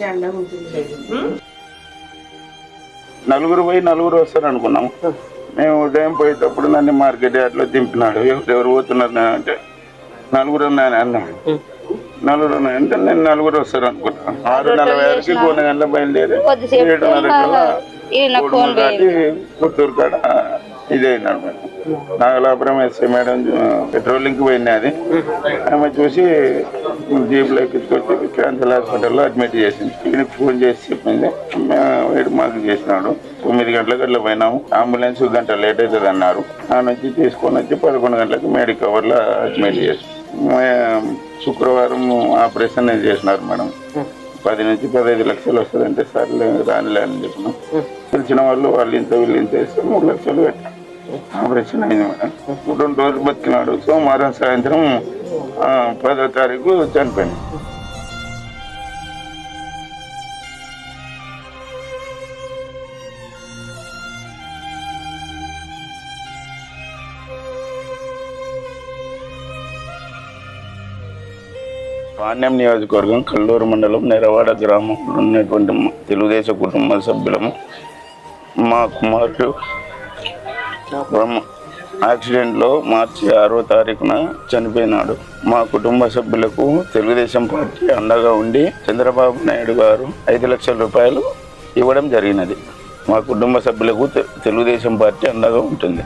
Party అండగా ఉంటుంది. ఉం? నలుగురు పోయి నలుగురు వస్తారు అనుకున్నాము మేము ఉదయం పోయేటప్పుడు నన్ను మార్కెట్ యార్డ్లో దింపినాడు. ఎవరు పోతున్నారు అంటే నలుగురు ఉన్నాయని అన్నాడు. నలుగురు ఉన్నాయి అంటే నేను నలుగురు వస్తారు అనుకున్నాను ఆరు నలభై ఆరుకి కొన్ని గంటల బయలుదేరి ఏడున్నర దాటి పుత్తూరు కాడ ఇదే అయినాడు మేడం నాగలాపురం ఎస్ఐ మేడం పెట్రోలింగ్కి పోయినది ఆమె చూసి జీప్లో ఎక్కించుకొచ్చి క్యాన్సర్ హాస్పిటల్లో అడ్మిట్ చేసింది. ఈయనకి ఫోన్ చేసి చెప్పింది మే- వీడు మాకు చేసినాడు. తొమ్మిది గంటలకు అట్లా పోయినాము. అంబులెన్స్ గంట లేట్ అవుతుంది అన్నారు. ఆ నుంచి తీసుకొని వచ్చి పదకొండు గంటలకు మెడికల్ కవర్లో అడ్మిట్ చేసి మే- శుక్రవారం ఆపరేషన్ చేసినారు మేడం. పది నుంచి పదహైదు లక్షలు వస్తుందంటే సర్లే రానిలే అని చెప్పినాం. తెలిసిన వాళ్ళు వాళ్ళు ఇంత వీళ్ళు ఇంత వేస్తే మూడు లక్షలు పెట్టాం ఆపరేషన్ అయింది మేడం. రెండు రోజులు బతికినాడు. సోమవారం సాయంత్రం పదో తారీఖు చనిపోయింది. పాణ్యం నియోజకవర్గం కల్లూరు మండలం నెరవాడ గ్రామంలో ఉన్నటువంటి తెలుగుదేశం కుటుంబ సభ్యులము మా కుమారుడు బ్రహ్మ యాక్సిడెంట్లో మార్చి ఆరో తారీఖున చనిపోయినాడు. మా కుటుంబ సభ్యులకు తెలుగుదేశం పార్టీ అండగా ఉండి చంద్రబాబు నాయుడు గారు ఐదు లక్షల రూపాయలు ఇవ్వడం జరిగినది. మా కుటుంబ సభ్యులకు తెలుగుదేశం పార్టీ అండగా ఉంటుంది.